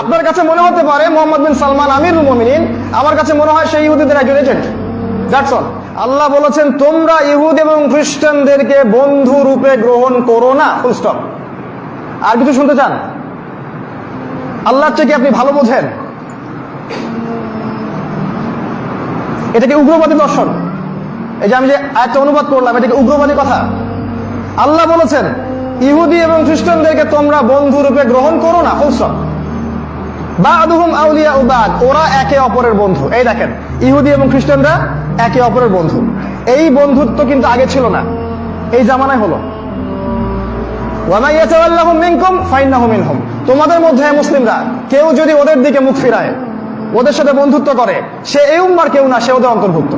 আপনার কাছে মনে হতে পারে মোহাম্মদ বিন সালমান আমির মোমিনিন, আমার কাছে মনে হয় সেই ইহুদিদের একজন এজেন্ট দ্যাটস অল আল্লাহ বলেছেন, তোমরা ইহুদ এবং খ্রিস্টানদেরকে বন্ধু রূপে গ্রহণ করো না। ফুল স্টপ আর কিছু শুনতে চান? আল্লাহর চেয়ে কি আপনি ভালো বোঝেন? এটা কি উগ্রবাদী দর্শন? এই যে আমি যে একটা অনুবাদ করলাম, এটা কি উগ্রবাদী কথা? আল্লাহ বলেছেন, ইহুদি এবং খ্রিস্টানদেরকে তোমরা বন্ধু রূপে গ্রহণ করো না। ফুল স্টপ বাদুহুম আউলিয়া উবাদ, ওরা একে অপরের বন্ধু। এই দেখেন, ইহুদি এবং খ্রিস্টানরা একে অপরের বন্ধু। এই বন্ধুত্ব কিন্তু আগে ছিল না, এই জামানায় হলো। তোমাদের মধ্যে মুসলিমরা, কেউ যদি ওদের দিকে মুখ ফিরায়, ওদের সাথে বন্ধুত্ব করে, সে এই উম্মার কেউ না, সে ওদের অন্তর্ভুক্ত।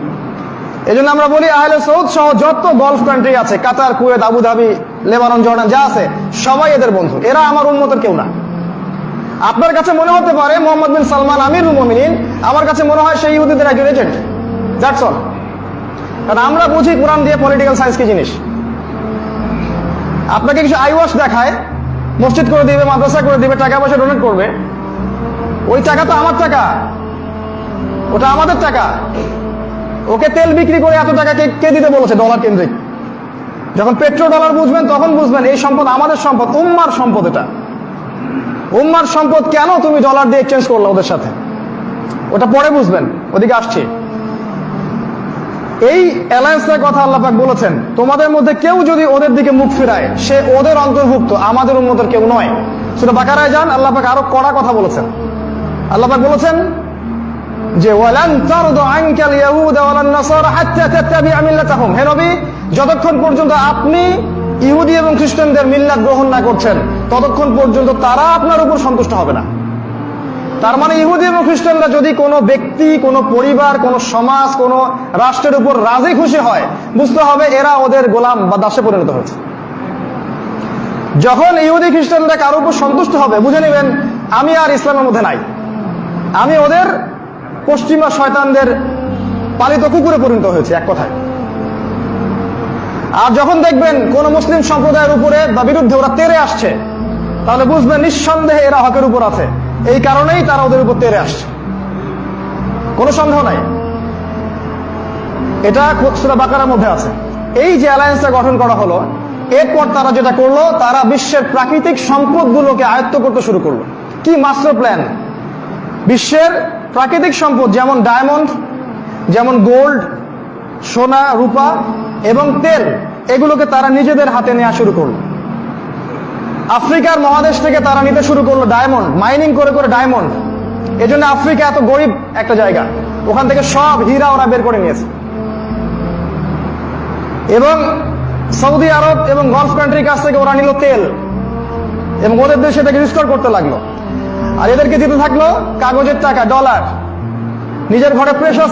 এই জন্য আমরা বলি, আহলে সৌদ সহ যত গলফ কান্ট্রি আছে, Qatar, Kuwait, Abu Dhabi, Lebanon, Jordan, যা আছে, সবাই এদের বন্ধু। এরা আমার উন্মতের কেউ না। আপনার কাছে মনে হতে পারে মোহাম্মদ বিন সালমান আমির মোমিনিন। আমার কাছে মনে হয় সেই ইহুদিদের একজন এজেন্ট। দ্যাটস কারণ আমরা বুঝি কোরআন দিয়ে পলিটিক্যাল সায়েন্স কি জিনিস। আপনাকে কিছু আইওয়াশ দেখায়, মসজিদ করে দিবে, মাদ্রাসা করে দিবে, টাকা পয়সা ডোনেট করবে। ওই টাকা তো আমার টাকা। ওটা আমাদের টাকা। ওকে তেল বিক্রি করে এত টাকা কে কে দিতে বলেছে ডলার কেন্দ্রিক? যখন পেট্রো ডলার বুঝবেন, তখন বুঝবেন এই সম্পদ আমাদের সম্পদ, উম্মার সম্পদ এটা। উম্মার সম্পদ কেন তুমি ডলার দিয়ে এক্সচেঞ্জ করল ওদের সাথে? ওটা পরে বুঝবেন, ওদিকে আসছি। এই অ্যালায়েন্সের কথা আল্লাপাক বলেছেন, তোমাদের মধ্যে কেউ যদি ওদের দিকে মুখ ফিরায়, সে ওদের অন্তর্ভুক্ত, আমাদের উন্মতের কেউ নয়। সেটা বাকারায় যান আল্লাপাক আরও কড়া কথা বলেছেন। আল্লাপাক বলেছেন যে যতক্ষণ পর্যন্ত আপনি ইহুদি এবং খ্রিস্টানদের মিল্লাত গ্রহণ না করছেন ততক্ষণ পর্যন্ত তারা আপনার উপর সন্তুষ্ট হবে না। তার মানে ইহুদি এবং খ্রিস্টানরা যদি কোনো ব্যক্তি, কোনো পরিবার, কোনো সমাজ, কোনো রাষ্ট্রের উপর রাজি খুশি হয়, বুঝতে হবে এরা ওদের গোলাম বা দাসে পরিণত হয়েছে। যখন ইহুদি খ্রিস্টানরা কারোর উপর সন্তুষ্ট হবে, বুঝে নেবেন, আমি আর ইসলামের মধ্যে নাই। আমি ওদের পশ্চিমা শয়তানদের পালিত কুকুরে পরিণত হয়েছে, এক কথায়। আর যখন দেখবেন কোন মুসলিম সম্প্রদায়ের উপরে বা বিরুদ্ধে ওরা তেরে আসছে তাহলে বুঝবে নিঃসন্দেহে এরা হকের উপর আছে। এই কারণেই তারা ওদের উপর তেরে আসছে। কোনো সন্দেহ নাই। এটা সুরা বাকারার মধ্যে আছে। এই যে অ্যালায়েন্সটা গঠন করা হলো, এরপর তারা যেটা করল, তারা বিশ্বের প্রাকৃতিক সম্পদগুলোকে আয়ত্ত করতে শুরু করল। কি মাস্টার প্ল্যান বিশ্বের প্রাকৃতিক সম্পদ যেমন ডায়মন্ড যেমন গোল্ড সোনা, রূপা এবং তেল, এগুলোকে তারা নিজেদের হাতে নেওয়া শুরু করল। আফ্রিকার মহাদেশ থেকে তারা নিতে শুরু করল ডায়মন্ড, মাইনিং করে করে ডায়মন্ড। এজন্য আফ্রিকা এত গরিব একটা জায়গা। ওখান থেকে সব হীরা ওরা বের করে নিয়েছে। এবং সৌদি আরব এবং গলফ কান্ট্রির কাছ থেকে ওরা নিল তেল। এবং ওদের দেশে এটাকে রিস্টোর করতে লাগল। আর এদেরকে দিতে থাকল কাগজের টাকা ডলার নিজের ঘরে প্রেশার